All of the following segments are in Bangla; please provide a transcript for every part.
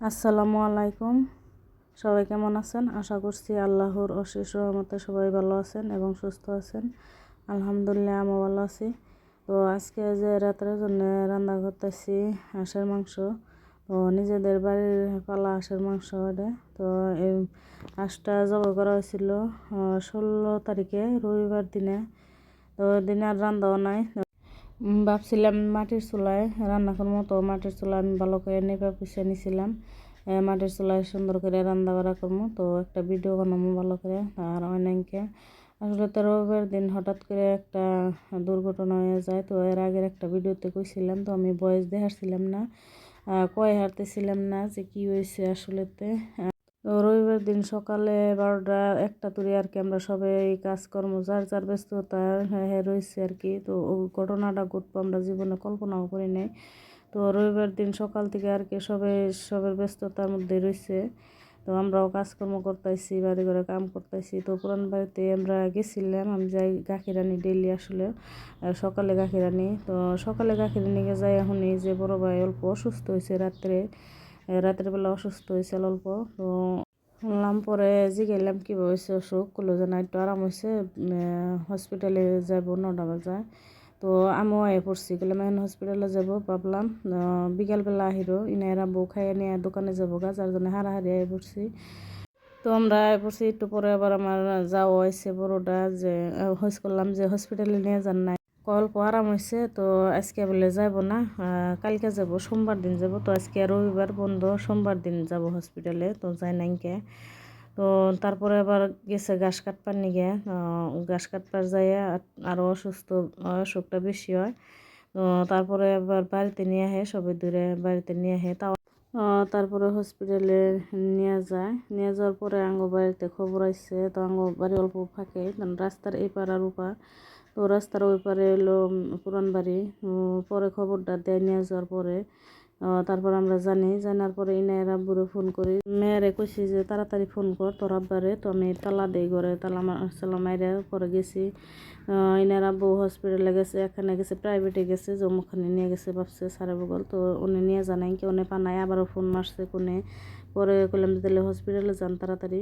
আসসালামু আলাইকুম। সবাই কেমন আছেন? আশা করছি আল্লাহর অশেষ রহমতে সবাই ভালো আছেন এবং সুস্থ আছেন। আলহামদুলিল্লাহ আমি ভালো আছি। তো আজকে যে রাতের জন্য রান্না করতেছি হাঁসের মাংস। তো নিজেদের বাড়ির পালা হাঁসের মাংস এটা। তো এই হাঁসটা জবাই করা হয়েছিল ষোলো তারিখে রবিবার দিনে। তো দিনে আর রান্নাও নাই। ভাবছিলাম মাটির চুলায় রান্না করব তো মাটির চুলা আমি ভালো করে নেপে পুষে নিছিলাম। এ, মাটির চুলায় সুন্দর করে রান্না বাড়া করব তো একটা ভিডিও বানাবো ভালো করে আর অনেকে। আসলে তো রবিবার দিন হঠাৎ করে একটা দুর্ঘটনা হয়ে যায় তো এর আগের একটা ভিডিওতে কইছিলাম তো আমি বয়স দেখাচ্ছিলাম না। কয় হারতেছিলাম না যে কি হয়েছে আসলেতে। তো রবিবার দিন সকালে বারোটা একটা তুলে আর কি আমরা সবাই কাজকর্ম, যার যার ব্যস্ততা হ্যাঁ হ্যাঁ রয়েছে আর কি। তো ঘটনাটা ঘটবো আমরা জীবনে কল্পনাও করি নাই। তো রবিবার দিন সকাল থেকে আর কি সবাই, সবের ব্যস্ততার মধ্যে রয়েছে। তো আমরাও কাজকর্ম করতেছি বাড়ি ঘরে কাম করতেছি তো পুরান বাড়িতে আমরা গেছিলাম, আমি যাই গাখীর আনি ডেলি আসলে সকালে গাখীর আনি তো সকালে গাখীর নিয়ে যাই এখন এই যে বড় ভাই অল্প অসুস্থ হয়েছে রাত্রে রাতের বেলা অসুস্থ হয়েছিল অল্প, তো শুনলাম পরে জিগাইলাম কী হয়েছে অসুখ করল যে না, একটু আরাম হয়েছে হসপিটালে যাব নটা বাজায় তো আমিও আয়ে পড়ছি গেলাম এখন হসপিটালে যাব ভাবলাম বিকালবেলা আহিরো ইনাইরা বউ খাইয়ে নিয়ে দোকানে যাব গা, যার জন্য হারাহারি আয়ে পড়ছি। তো আমরা পড়ছি, একটু পরে আবার আমার যাওয়া হয়েছে বড়োটা, যে হস করলাম যে হসপিটালে নিয়ে যান নাই। অল্প আরাম হয়েছে তো আজকে বলে যাব না। কালকে যাব সোমবার দিন যাব তো আজকে রবিবার বন্ধ, সোমবার দিন যাব হসপিটালে তো যাই নাইকে তো তারপরে আবার গেছে ঘাস কাটবার নিগে। ঘাস কাটবার যায় আরও অসুস্থ, অসুখটা বেশি হয়। তো তারপরে আবার বাড়িতে নিয়ে আসে সবাই দূরে বাড়িতে নিয়ে আসে তাও তারপরে হসপিটালে নিয়ে যায়। নিয়ে যাওয়ার পরে আঙ্গ বাড়িতে খবর আইছে। তো আঙ্গ বাড়ি অল্প ফাঁকে রাস্তার এই পার আর ওপার। তো রাস্তার ওই পারে এলো পুরান বাড়ি। পরে খবরটা দেয়, নিয়ে যাওয়ার পরে তারপর আমরা জানি। জানার পরে ইনায়ের আব্বুরে ফোন করি। মেয়েরে কইছি যে, তাড়াতাড়ি ফোন কর, তোর আব্বারে তো আমি তালা দেই ঘরে। তালা সালা মাইরে পরে গেছি। ইনার আব্বু হসপিটালে গেছে এখানে গেছে প্রাইভেটে গেছে জম্মুখানে নিয়ে গেছে ভাবছে সারা বগল। তো উনি নিয়ে জানাই কি নে পানায় আবারও ফোন মারছে কোনে। পরে কইলাম যে, তাহলে হসপিটালে যান তাড়াতাড়ি।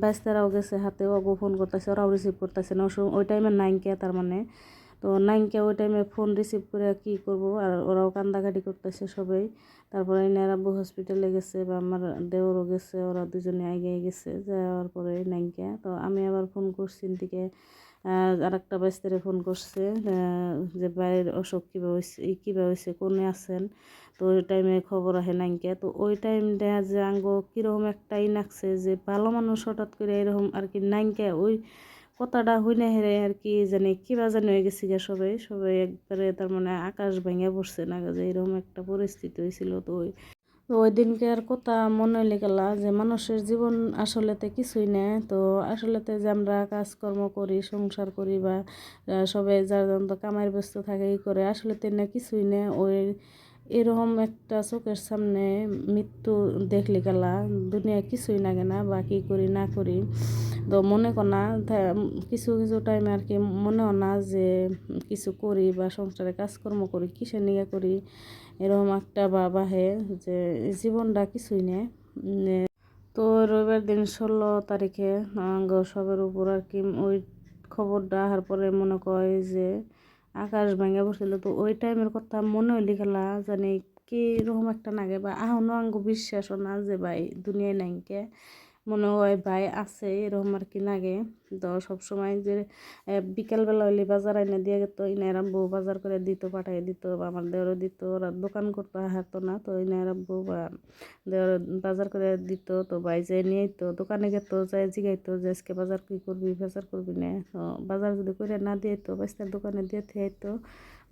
বাইস্তারাও গেছে হাতে ওগো ফোন করতেছে, ওরাও রিসিভ করতেছে না। ওই- টাইমে নাইনকে তার মানে। তো নাইনকে ওই টাইমে ফোন রিসিভ করে কি করব? আর ওরাও কান্দাকাটি করতেছে সবাই। তারপরে এনার আব্বু হসপিটালে গেছে বা আমার দেওরও গেছে, ওরা দুজনে আগে গেছে, যাওয়ার পরে নাইনকে। তো আমি আবার ফোন করছি দিকে আর একটা বাইস্তারে ফোন করছে যে বাইরের অসুখ কীভাবে হয়েছে কীভাবে হয়েছে কোনে আছেন? তো ওই টাইমে খবর আহে নাইনকে। তো ওই টাইমটা যে আঙ্গ কীরকম একটা ই নাকছে যে ভালো মানুষ হঠাৎ করে এরকম আর কি নাইনকে ওই কথাটা হই না হেরে আর কি জানি কিবা জানি হয়ে গেছি গা সবাই সবাই একবারে তার মানে আকাশ ভেঙে পড়ছে না যে এরকম একটা পরিস্থিতি হয়েছিল তো ওই। তো ওই দিনকে আর কথা মনে হইলে গেলা যে মানুষের জীবন আসলেতে কিছুই না। তো আসলেতে যে আমরা কাজকর্ম করি, সংসার করি বা সবাই যার যন্ত্র কামাইয়ের ব্যস্ত থাকে ই করে আসলে না কিছুই না। ওই এরকম একটা চোখের সামনে মৃত্যু দেখলে গেলা, দুনিয়া কিছুই লাগে না, বা কী করি, না করি। তো মনে কর না থা- কিছু কিছু টাইমে আর কি মনেও না যে কিছু করি বা সংসারে কাজকর্ম করি কিসে নিয়ে করি, এরকম একটা বা বাহে যে জীবনটা কিছুই নেই। তো রবিবার দিন ষোলো তারিখে সবের উপর আর কি ওই খবরটা আসার পরে মনে করে যে আকাশ ভেঙে পড়ছিল। তো ওই টাইমের কথা মনে হইলে খেলা জানি কি রকম একটা নাগে বা আহনো আঙ্গ বিশ্বাসও না যে ভাই দুনিয়ায় নাইকে মনে হয় ভাই আছে, এরকম আর কি নাগে তো সবসময় যে বিকালবেলা হইলে বাজার এনে দিয়ে যেত ইনার আব্বু বাজার করে দিত পাঠাই দিত, বা আমার দেওয়ারও দিত, ওরা দোকান করতে হারতো না, তো ইনার আব্বু বা দেওয়ার বাজার করে দিত, তো ভাই যে নিয়ে তো দোকানে যেত যাই জিগাইতো যে আজকে বাজার কি করবি, বাজার করবি না, তো বাজার যদি করে না দিয়ে তো বাইস্তার দোকানে দিয়ে থাইতো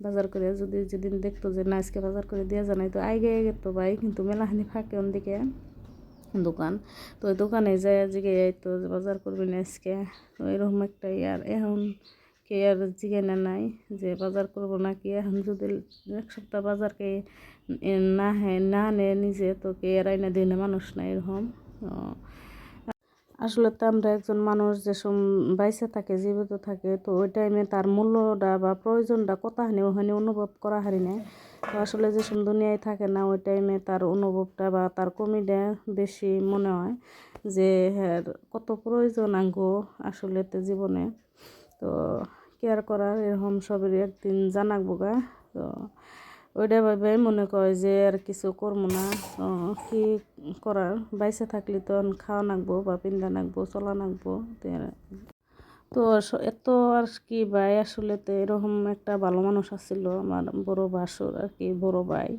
বাজার করে যদি যেদিন দেখতো যে না আজকে বাজার করে দিয়ে জানাই তো আগে গেতো ভাই, কিন্তু মেলাখানি ফাঁকে ওদিকে দোকান। তো ওই দোকানে যায় জিগে তো বাজার করবি না আজকে, তো এরকম একটা আর এখন কে আর জিগে না নাই যে বাজার করব না কি এখন যদি এক সপ্তাহ বাজারকে না না নে নিজে, তো কে আর আইনা দিনে মানুষ নাই এরকম। আসলে তো আমরা একজন মানুষ যে সম বাইসে থাকে, জীবিত থাকে, তো ওই টাইমে তার মূল্যটা বা প্রয়োজনটা কতখানি ওখানে অনুভব করা হারি না তো আসলে যে সম দুনিয়ায় থাকে না, ওই টাইমে তার অনুভবটা বা তার কমিটা বেশি মনে হয় যে হ্যাঁ কত প্রয়োজন আঙ্গ আসলে জীবনে। তো কেয়ার করার এরকম সবেরই একদিন জানাকবো গা। তো ওইটা ভাবে মনে করে যে, আর কিছু করব না। কি করার? বাইসে থাকলে তো খাওয়া নাকবো বা পিন্দা নাকবো, চলা নাকবো। তো এত আর কি ভাই আসলে তো এরকম একটা ভালো মানুষ আসছিল আমার বড় বাসুর আর কি বড় ভাই।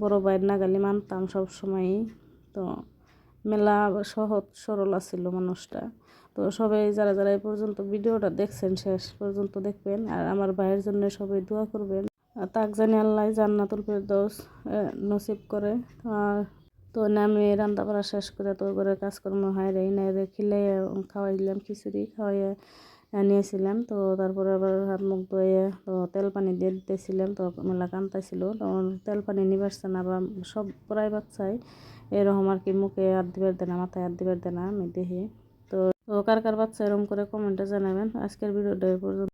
বড় ভাইয়ের নাগালি মানতাম সব সময়ই তো মেলা সহজ সরল আছিল মানুষটা। তো সবাই যারা যারা এই পর্যন্ত ভিডিওটা দেখছেন, শেষ পর্যন্ত দেখবেন। আর আমার ভাইয়ের জন্য সবাই দোয়া করবেন। তাক জানি আল্লাহ জান্নাতুল ফেরদৌস নসিব করে। আর তো না আমি রান্না বাড়া শেষ করে তো করে কাজকর্ম হয় রে না খিলে খাওয়াইলাম, খিচুড়ি খাওয়াইয়া নিয়েছিলাম। তো তারপরে আবার হাত মুখ ধুয়ে, তো তেল পানি দিয়ে দিতেছিলাম, তো মেলা কান্তাছিল তো তেল পানি নিবারছে না বা সব প্রায় বাচ্চাই, এরকম আর কি মুখে হাত দিবার দেনা, মাথায় হাত দিবার দেনা, আমি দেখি। তো কার কার বাচ্চা এরকম করে কমেন্টে জানাবেন। আজকের ভিডিওটা পর্যন্ত।